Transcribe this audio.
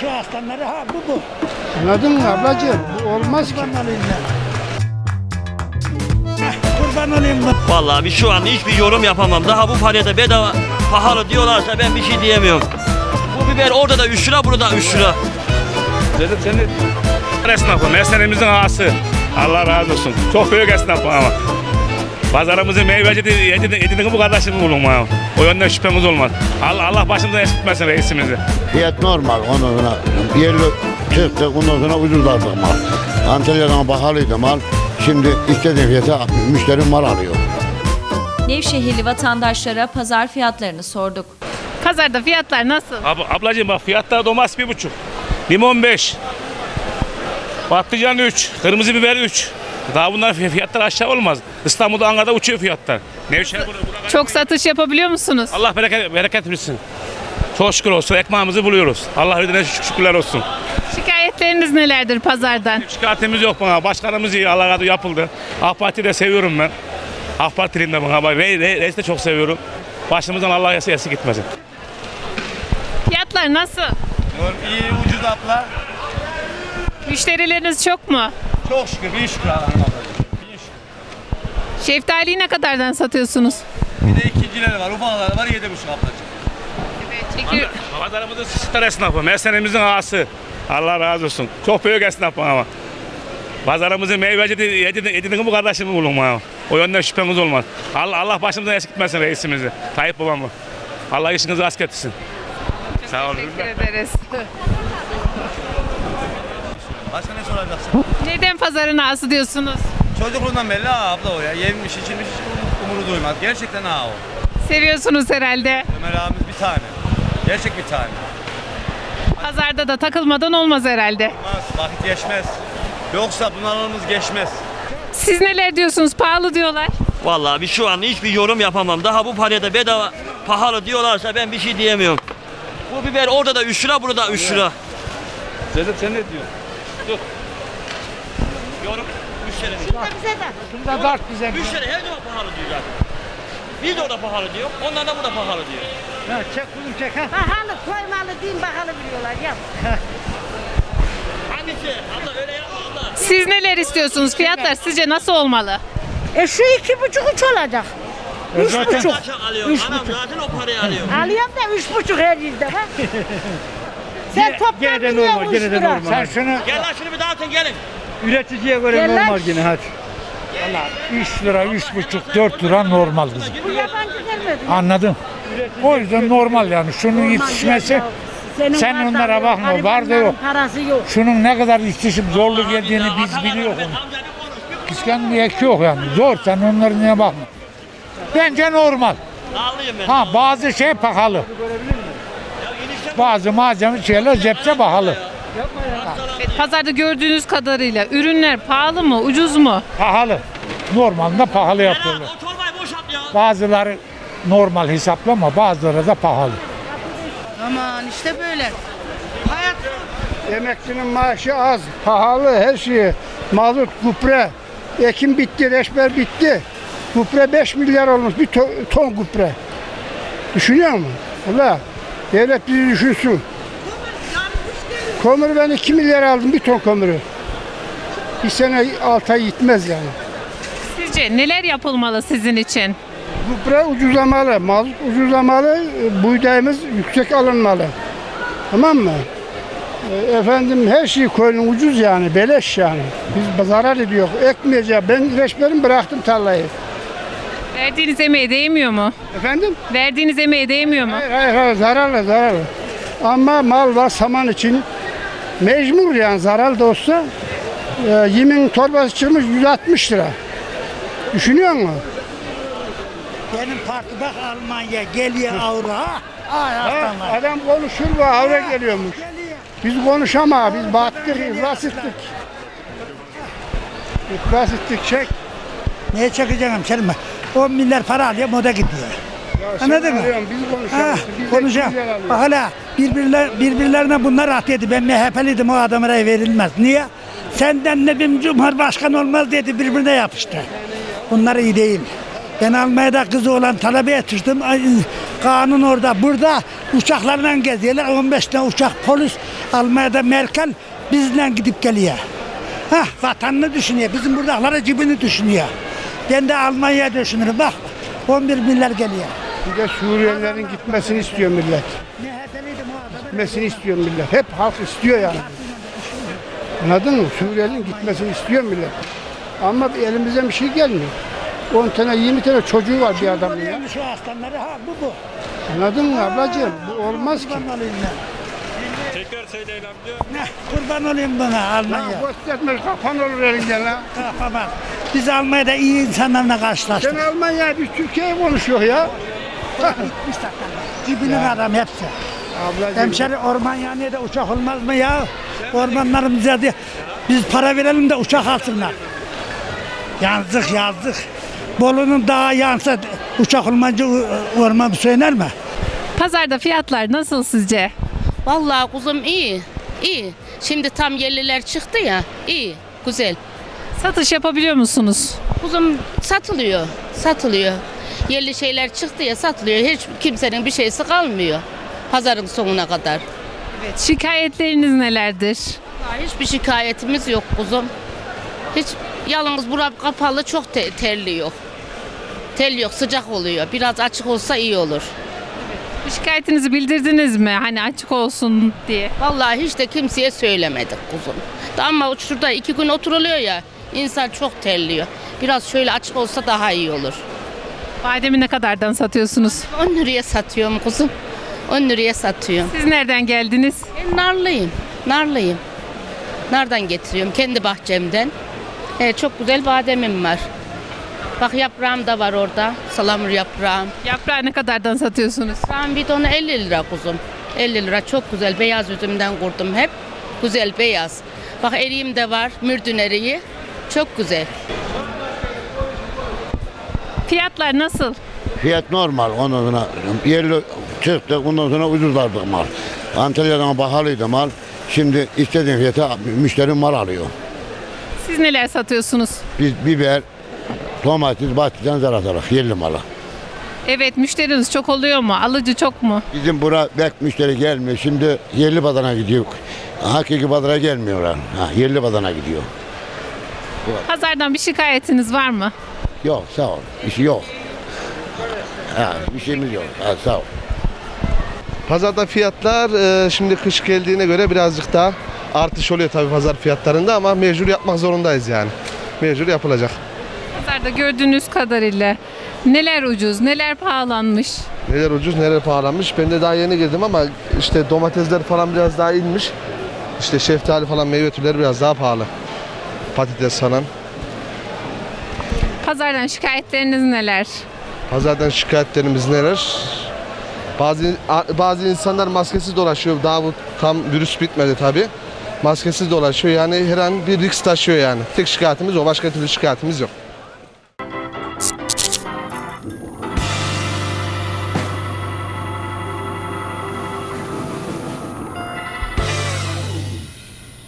şu aslanları ha bu bu. Anladın mı ablacığım? Bu olmaz ki. Kurban olayım ben. Heh, Kurban olayım ben. Vallahi bir şu an hiçbir yorum yapamam. Daha bu paraya da bedava pahalı diyorlarsa ben bir şey diyemiyorum. Bu biber orada da 3 lira, burada da 3 lira. Dedim seni esnafı, mesleğimizin ağası. Allah razı olsun. Çok büyük esnafım ama. Pazarımızı meyveci de yedi- yediğini bu kardeşim bulun bana. O yönden şüphemiz olmaz. Allah, Allah başımızdan eskitmesin reisimizi. Fiyat normal ondan sonra yerli çıktı ondan sonra ucuzlardı mal. Antalya'dan pahalıydı mal. Şimdi istediği fiyata müşteri mal alıyor. Nevşehirli vatandaşlara pazar fiyatlarını sorduk. Pazarda fiyatlar nasıl? Ab ablacığım bak fiyatlar domates bir buçuk. Limon beş. Patlıcan üç. Kırmızı biber üç. Daha bunlar fi- fiyatlar aşağı olmaz. İstanbul'da Ankara'da uçuyor fiyatlar. Nevşehir burada, burada- Çok satış yapabiliyor musunuz? Allah bereket, bereket versin. Çok şükür olsun ekmeğimizi buluyoruz. Allah ödene şükürler olsun. Şikayetleriniz nelerdir pazardan? Şikayetimiz yok bana. Başkanımız iyi. Allah razı yapıldı. AK Parti'yi de seviyorum ben. AK Parti'liyim de bana. Bak, Reis, Reis, Reis'i de çok seviyorum. Başımızdan Allah yası yası gitmesin. Fiyatlar nasıl? İyi ucuz abla. Müşterileriniz çok mu? Çok şükür bir şükür Allah'ın. Şeftaliyi ne kadardan satıyorsunuz? Bir de ikincileri var, ufakları var yedi buçuk ablacığım. Çekir. Pazarımızın star esnafı. Mesleğimizin ağası. Allah razı olsun. Çok büyük esnaf bana ama. Pazarımızın meyveci de yedi- yediğini bu kardeşimi bulun bana. O yönden şüphemiz olmaz. Allah, Allah başımızdan eskitmesin reisimizi. Tayyip babamı. Allah işinizi rast getirsin. Sağ olun. Teşekkür ederiz. Başka ne soracaksın? Neden pazarın ağası diyorsunuz? Çocukluğundan belli ha abla o ya. Yemiş içilmiş umuru duymaz. Gerçekten ha o. Seviyorsunuz herhalde. Ömer abimiz bir tane. Gerçek bir tane. Pazarda da takılmadan olmaz herhalde. Olmaz, vakit geçmez. Yoksa bunalımız geçmez. Siz neler diyorsunuz? Pahalı diyorlar. Vallahi bir şu an hiçbir yorum yapamam. Daha bu paraya da bedava pahalı diyorlarsa ben bir şey diyemiyorum. Bu biber orada da 3 lira, burada da 3 lira. Dedim sen ne diyorsun? Yorum müşterinin. Şunda dart bize. Müşteri her zaman pahalı diyor zaten. Biz de orada pahalı diyor. Onlar da burada pahalı diyor. Ha, çek kuzum çek ha. Pahalı koymalı değil bahalı biliyorlar yap. Hangisi? Abla öyle yapma abla. Siz neler istiyorsunuz? Fiyatlar sizce nasıl olmalı? E şu iki buçuk üç olacak. Üç buçuk. Kaçak alıyor. Anam zaten o parayı alıyor. Alıyorum da üç buçuk her yerde bak. Sen toplam Gene de normal, üç gene de lira. normal. Sen şunu Gel lan şunu bir dağıtın gelin. üreticiye göre Gel lan. normal yine hadi. Valla 3 lira, 3,5, 4 lira normal kızım. Bu yabancı gelmedi. Anladım. O yüzden normal yani. Şunun yetişmesi, Senin sen var da onlara yok, bakma, var da garibanların yok. Parası yok. şunun ne kadar yetişip zorlu geldiğini biz biliyoruz. Amca bir konuş. Bir Kıskanmaya yok yani. Zor sen onların neye bakma. Bence normal. Ağlayayım ben. Ha bazı şey pahalı. Bazı malzeme şeyler cepte pahalı. Evet, pazarda gördüğünüz kadarıyla ürünler pahalı mı, ucuz mu? Pahalı. Normalde pahalı yapıyorlar. o torbayı boşalt ya. Bazıları normal hesaplama bazıları da pahalı. Aman işte böyle. Emekçinin maaşı az, pahalı her şey. Mazot, gübre, ekim bitti, reçber bitti. Gübre 5 milyar olmuş bir ton, ton gübre. Düşünüyor musun? Valla devlet bizi düşünsün. Kömür ben 2 milyar aldım bir ton kömürü. Bir sene 6 ay gitmez yani. Sizce neler yapılmalı sizin için? Gübre ucuzlamalı, mazot ucuzlamalı, buğdayımız yüksek alınmalı. Tamam mı? E, Efendim her şey koyun ucuz yani, beleş yani. Biz zarar ediyor, ekmeyeceğiz. Ben reçberim bıraktım tarlayı. Verdiğiniz emeğe değmiyor mu? Efendim? Verdiğiniz emeğe değmiyor mu? Hayır hayır, hayır zararlı zararlı. Ama mal var saman için mecbur yani zarar da olsa e, yemin torbası çıkmış 160 lira. Düşünüyor musun? Benim parti bak Almanya geliyor. Ay Ha, aslanlar. adam konuşur ve avra geliyormuş. Biz konuşama, biz battık, iflas ettik. İflas ettik, çek. Neye çekeceğim Selim? 10 milyar para alıyor moda gidiyor. Anladın mı? Arıyorum, Biz Ha. Biz. Bak hala birbirler, birbirlerine bunlar at dedi. Ben MHP'liydim o adamlara verilmez. Niye? Senden ne bir cumhurbaşkanı olmaz dedi birbirine yapıştı. Bunlar iyi değil. Ben Almanya'da kızı olan talebe yetiştim. Kanun orada. Burada uçaklarla geziyorlar. 15 tane uçak polis. Almanya'da Merkel bizle gidip geliyor. Hah vatanını düşünüyor. Bizim buradakilara cibini düşünüyor. Ben de Almanya'ya düşünürüm. Bak 11 milyar geliyor. Bir de Suriyelilerin gitmesini istiyor millet. Gitmesini istiyor millet. Hep halk istiyor yani. Anladın mı? Suriyelinin gitmesini istiyor millet. Ama elimizden bir şey gelmiyor. 10 tane 20 tane çocuğu var bir adamın ya. Şu aslanları ha bu bu. Anladın mı ablacığım? Bu olmaz ki. Kurban olayım ben. Tekrar amca. Ne, kurban olayım buna Almanya. Ya gösterme kapan olur elinden la. Kafama. Biz Almanya'da iyi insanlarla karşılaştık. Sen Almanya biz Türkiye'yi konuşuyor ya. Gitmiş zaten. Cibinin adam hepsi. Ablacığım. Hemşeri orman yanıyor da uçak olmaz mı ya? Ormanlarımıza diye biz para verelim de uçak alsınlar. Yazdık yazdık. Bolu'nun dağı yansa uçak olmayınca orman söyler mi? Pazarda fiyatlar nasıl sizce? Vallahi kuzum iyi. iyi. Şimdi tam yerliler çıktı ya. iyi, güzel. Satış yapabiliyor musunuz? Kuzum satılıyor. Satılıyor. Yerli şeyler çıktı ya satılıyor. Hiç kimsenin bir şeysi kalmıyor. Pazarın sonuna kadar. Şikayetleriniz nelerdir? Vallahi hiçbir şikayetimiz yok kuzum. Hiç yalnız bura kapalı çok te- terliyor. Tel yok sıcak oluyor. Biraz açık olsa iyi olur. Bu şikayetinizi bildirdiniz mi? Hani açık olsun diye. Vallahi hiç de kimseye söylemedik kuzum. Ama şurada iki gün oturuluyor ya. İnsan çok terliyor. Biraz şöyle açık olsa daha iyi olur. Bademi ne kadardan satıyorsunuz? 10 liraya satıyorum kuzum. 10 liraya satıyorum. Siz nereden geldiniz? Ben narlıyım. Narlıyım. Nardan getiriyorum kendi bahçemden. Evet, çok güzel bademim var. Bak yaprağım da var orada. Salamur yaprağım. Yaprağı ne kadardan satıyorsunuz? Yaprağın bidonu 50 lira kuzum. 50 lira çok güzel. Beyaz üzümden kurdum hep. Güzel beyaz. Bak eriğim de var. Mürdün eriği. Çok güzel. Fiyatlar nasıl? Fiyat normal ondan sonra yerli çıktı ondan sonra ucuzlardı mal. Antalya'dan pahalıydı mal. Şimdi istediğin fiyata müşteri mal alıyor. Siz neler satıyorsunuz? Biz biber, domates, bahçeden zaratarak yerli malı. Evet müşteriniz çok oluyor mu? Alıcı çok mu? Bizim bura bek müşteri gelmiyor. Şimdi yerli badana gidiyor. Hakiki badana gelmiyorlar. Ha, yerli badana gidiyor. Pazardan bir şikayetiniz var mı? Yok sağ ol. Bir şey yok. Ha, bir şeyimiz yok. Ha, sağ ol. Pazarda fiyatlar e, şimdi kış geldiğine göre birazcık daha artış oluyor tabii pazar fiyatlarında ama mecbur yapmak zorundayız yani. Mecbur yapılacak. Pazarda gördüğünüz kadarıyla neler ucuz, neler pahalanmış? Neler ucuz neler pahalanmış. Ben de daha yeni girdim ama işte domatesler falan biraz daha inmiş. İşte şeftali falan meyve türleri biraz daha pahalı. Patates falan. Pazardan şikayetleriniz neler? Pazardan şikayetlerimiz neler? Bazı bazı insanlar maskesiz dolaşıyor. Daha bu tam virüs bitmedi tabi. Maskesiz dolaşıyor yani her an bir risk taşıyor yani. Tek şikayetimiz o. Başka türlü şikayetimiz yok.